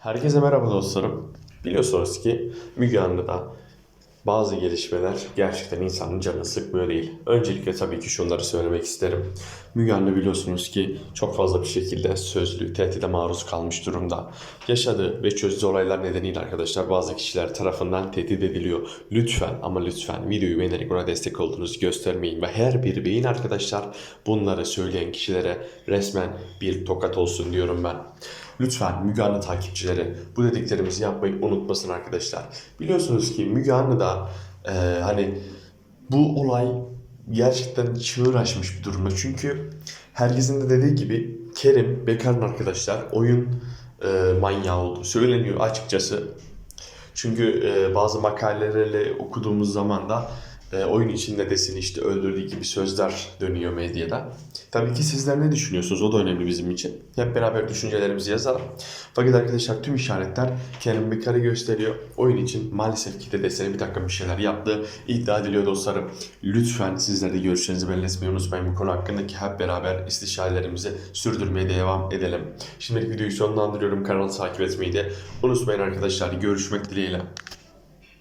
Herkese merhaba dostlarım. Biliyorsunuz ki Müge Anlı'da bazı gelişmeler gerçekten insanın canını sıkmıyor değil. Öncelikle tabii ki şunları söylemek isterim. Müge Anlı biliyorsunuz ki çok fazla bir şekilde sözlü, tehdide maruz kalmış durumda. Yaşadığı ve çözdüğü olaylar nedeniyle arkadaşlar bazı kişiler tarafından tehdit ediliyor. Lütfen ama lütfen videoyu beğenerek ona destek olduğunuzu göstermeyin. Ve her bir beyin arkadaşlar bunları söyleyen kişilere resmen bir tokat olsun diyorum ben. Lütfen Müge Anlı takipçileri bu dediklerimizi yapmayı unutmasın arkadaşlar. Biliyorsunuz ki Müge Anlı'da e, hani bu olay gerçekten çığır açmış bir durumda. Çünkü herkesin de dediği gibi Kerim Bekar'ın arkadaşlar oyun e, manyağı olduğu söyleniyor açıkçası. Çünkü e, bazı makaleleri okuduğumuz zaman da e, oyun içinde desin işte öldürdüğü gibi sözler dönüyor medyada. Tabii ki sizler ne düşünüyorsunuz? O da önemli bizim için. Hep beraber düşüncelerimizi yazalım. Fakat arkadaşlar tüm işaretler Kerim Bekar'ı gösteriyor. Oyun için maalesef ki de desene bir takım bir şeyler yaptı. iddia ediliyor dostlarım. Lütfen sizler de görüşlerinizi belirtmeyi unutmayın bu konu hakkındaki hep beraber istişarelerimizi sürdürmeye devam edelim. Şimdilik videoyu sonlandırıyorum. Kanalı takip etmeyi de unutmayın arkadaşlar. Görüşmek dileğiyle.